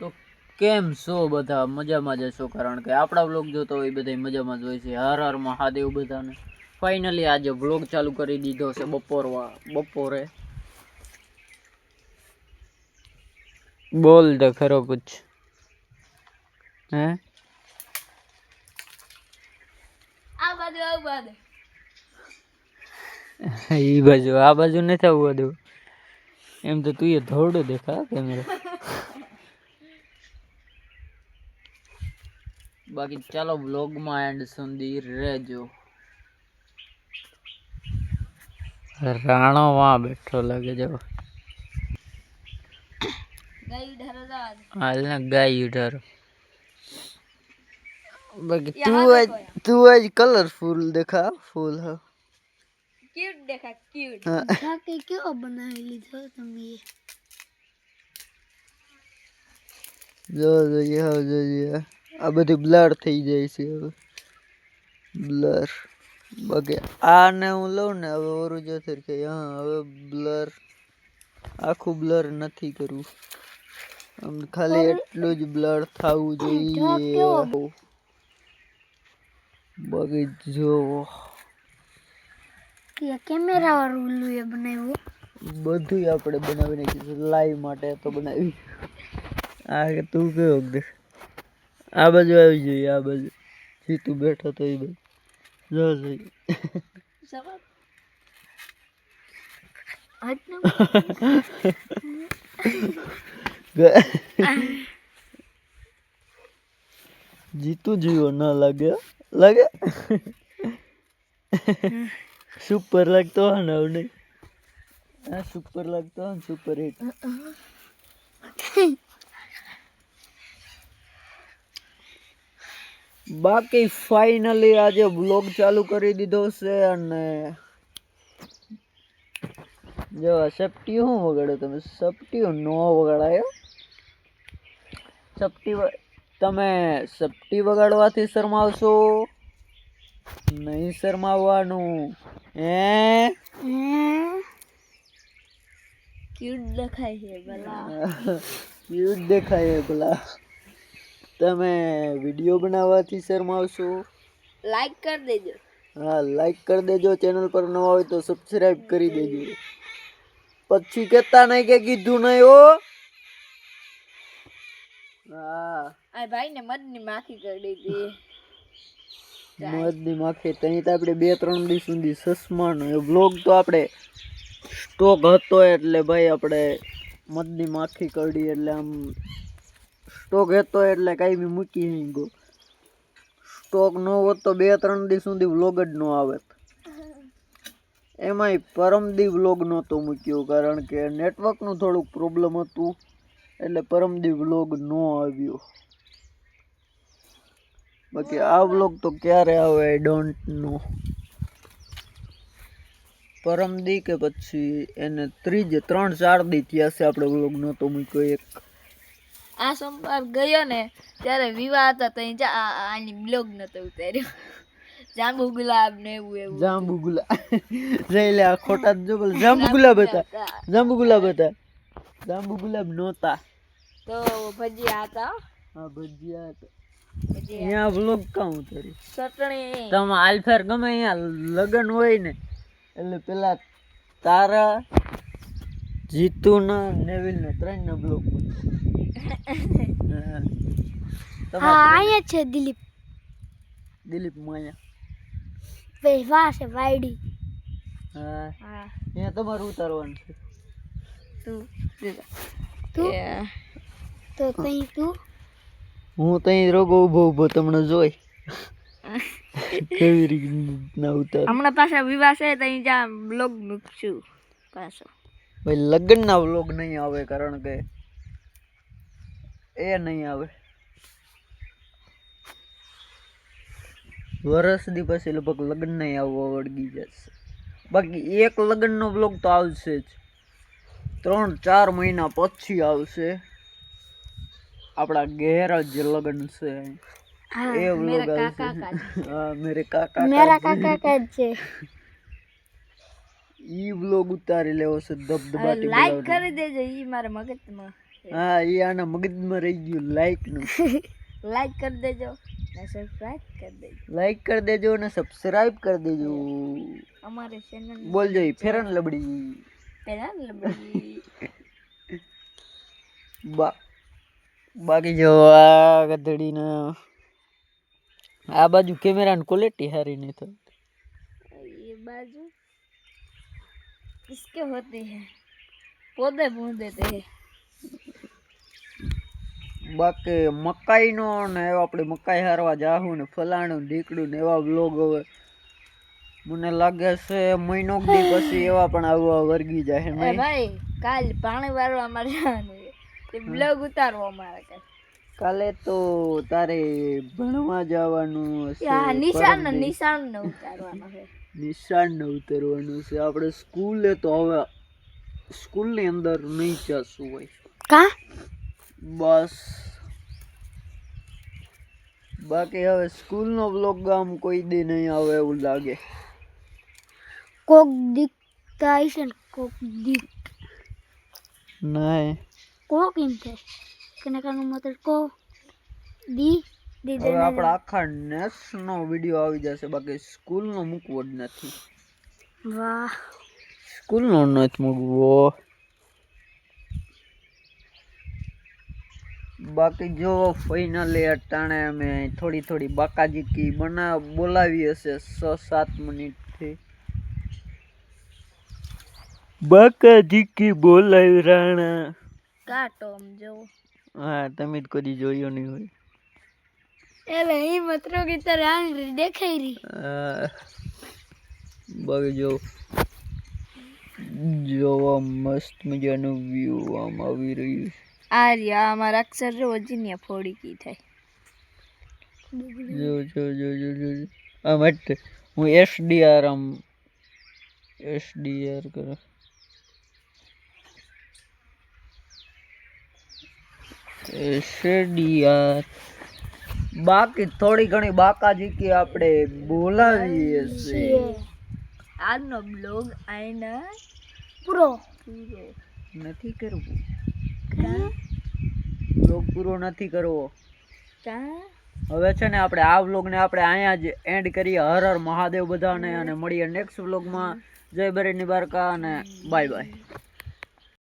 તો કેમ છો બધા? મજામાં જ છો કારણ કે આપણા વ્લોગ જોતો હોય બધા મજામાં જ હોય છે. હર હર મહાદેવ બધાને. ફાઇનલી આજે વ્લોગ ચાલુ કરી દીધો છે બપોરવા બપોરે. બોલ દે ખરો કુછ હે? આ બાજુ આ બાજુ. ઈ બાજુ આ બાજુ નથી આવવું બધું એમ તો તું એ ધોરડો દેખા કેમેરા બાકી ચાલો બ્લોગમાં એન્ડ સુધી રહેજો. રાણો વાં બેઠો લાગે જો હાલ ને ગાય ઉધારો બાકી તું આજ- તું આજ કલરફુલ દેખા ફૂલ હ. ક્યુટ દેખા ક્યુટ કાકે કેવો બનાવી લીધો તમે જો જો જો જોઈએ. આ બધી બ્લર થઈ જાય છે હવે. બ્લર બાકી આને હું લઉં ને હવે ઓરું જશે કે હા હવે બ્લર આખું બ્લર નથી કરવું. આમ ખાલી એટલું જ બ્લર થવું જોઈએ. બાકી જો. કેમેરા વાળું એ બનાવ્યું? બધું આપણે બનાવી નાખ્યું લાઈવ માટે તો બનાવી. આ કે તું કયો દેખ આ બાજુ આવી જોઈએ આ બાજુ. જીતું બેઠો તો એ બાજુ. જો જોઈએ જીતુ જીવો ન લાગે લાગે? સુપર લાગતો હોય ને નહીં હા સુપર લાગતો હોય સુપર હિટ બાકી ફાઇનલી આજે બ્લોગ ચાલુ કરી દીધો છે અને જો સપટી શું વગાડો તમે? સપટી નો વગાડાયો? સપટી તમે સપટી વગાડવાથી શરમાવશો? નહીં શરમાવવાનું. હે? ક્યુટ દેખાય છે ભલા. ક્યુટ દેખાય છે પેલા તમે વીડિયો બનાવવાથી શરમાવશો? લાઈક કરી દેજો. હા લાઈક કરી દેજો. ચેનલ પર નવા હોય તો સબસ્ક્રાઇબ કરી દેજો. પછી કહેતા નહીં કે કીધું નહીં ઓ હા. આ ભાઈ ને મધની માખી કરી દીધી મધની માખી તહીં તો આપણે બે ત્રણ દિવસ સુધી સસમાનો એ બ્લોગ તો આપણે સ્ટોક હતો એટલે ભાઈ આપણે મધની માખી કરડી એટલે આમ સ્ટોક હતો એટલે કાંઈ બી મૂકી ગયો. સ્ટોક ન હોત તો બે ત્રણ દિવસ સુધી વ્લોગ જ ન આવે. એમાંય પરમદી વ્લોગ નહોતો મૂક્યો કારણ કે નેટવર્કનું થોડુંક પ્રોબ્લેમ હતું એટલે પરમદી વ્લોગ ન આવ્યો. બાકી આ વ્લોગ તો ક્યારે આવે આઈ ડોન્ટ નો પરમદી કે પછી એને ત્રીજે, ત્રણ, ચાર દી થયા છે આપણે વ્લોગ નહોતો મૂક્યો એક. આ સોમવાર ગયો ને ત્યારે વિવાહ હતા તો આની બ્લોગ નતો ઉતાર્યો. જાંબુ ગુલાબ ને એવું એવું. જાંબુ ગુલાબ. જઈ લે આ ખોટા જો બોલ જાંબુ ગુલાબ હતા. જાંબુ ગુલાબ હતા. જાંબુ ગુલાબ નહોતા. તો ભજીયા હતા હા. ભજીયા હતા. અહીંયા વ્લોગ કાં ઉતારી ચટણી. તમે આલફેર ગમે અહીંયા લગન હોય ને એટલે પેલા તારા જીતુના નેવિલના ત્રણના બ્લોક હા અહીંયા છે દિલીપ. દિલીપ માયા ભાઈ વાહ છે વાયડી. હા. અહીંયા તમારું ઉતારવાનું છે. તું. તું? તો તઈ તું? હું ત્યાં રોગો ઊભો ઊભો તમને જોઈ. કેવી રીતના ઉતાર. હમણાં પાછા વિવાહ છે તો જ્યાં બ્લોગ મૂકશું પાછો. ભાઈ લગ્નના વ્લોગ નહીં આવે કારણ કે એ નહીં આવે. વર્ષ દી પછી લગભગ લગ્ન નહીં આવવા વળગી જશે. બાકી એક લગ્નનો વ્લોગ તો આવશે જ. ત્રણ ચાર મહિના પછી આવશે. આપણા ઘેર જ લગ્ન છે. એ વ્લોગ આવશે. હા મેરે કાકા મેરા કાકા કા છે. ઈ વ્લોગ ઉતારી લેવો છે ધબધબાટી લાઈક. કરી દેજો ઈ મારા મગજમાં. હા એ આના મગજમાં રહી ગયું લાઈક નું લાઈક કરી દેજો ને સબસ્ક્રાઇબ કરી દેજો લાઈક કરી દેજો અને સબસ્ક્રાઇબ કરી દેજો અમારે ચેનલ બોલજો ઈ ફેરન લબડી પેલા લબડી બા બાકી જો આ ગધડીને આ બાજુ કેમેરાની ક્વોલિટી સારી નહીં થતી ये बाजू किसके होते हैं पौधे बूंद देते हैं બાકી મકાઈનો ને એવા આપણે મકાઈ હારવા જાહું ને ફલાણું ઢીકડું ને એવા બ્લોગ હવે. મને લાગે છે મહિનો દી પછી એવા પણ આવવા વર્ગી જાય ભાઈ કાલ પાણી વાળવા મારે જવાનું બ્લોગ ઉતારવા મારે કાલે. તો તારે ભણવા જવાનું નિશાન નિશાન ને ઉતારવાનું નિશાન ને ઉતારવાનું છે. આપણે સ્કૂલે તો હવે સ્કૂલની અંદર નહીં જશું હોય કા? બસ. બાકી હવે સ્કૂલનો બ્લોગ આમ કોઈ દી નહીં આવે એવું લાગે. કોક દીકતા હશે ને કોક દીક. નહીં. કોક એમ થાય કને કનું મતલબ કો દી દી હવે આપણા આખા નેશનો વીડિયો આવી જશે બાકી સ્કૂલનો મૂકવો જ નથી. વાહ. સ્કૂલનો નથી મૂકવો. બાકી જો ફાઇનલી અટાણે અમે થોડી થોડી બાકાજીકી બના બોલાવી હશે છ સાત મિનિટથી. બાકાજીકી બોલાવી રાણા. કાટો આમ જોવો. હા તમે જ કદી જોયો નહીં હોય. એટલે એ મતરો કે તારે આંગળી દેખાઈ રહી. બાકી જો જોવા મસ્ત મજાનું વ્યૂ આમ આવી રહ્યું છે. આ રહ્યા અમારા અક્ષર જો વજીનિયા ફોડી કી થાય. જો જો જો જો જો. આમ હટ હું એસડીઆર આમ એસડીઆર કરો. એસડીઆર બાકી થોડી ઘણી બાકાજીકી આપણે બોલાવીએ છીએ. આજનો બ્લોગ આઈના પૂરો. પૂરો નથી કરવું. બ્લોગ પૂરો નથી કરવો. હવે છે ને આપણે આ વ્લોગને આપણે અહીંયા જ એન્ડ કરીએ. હર હર મહાદેવ બધાને અને મળીએ નેક્સ્ટ વ્લોગમાં જય બરેની બારકા અને બાય બાય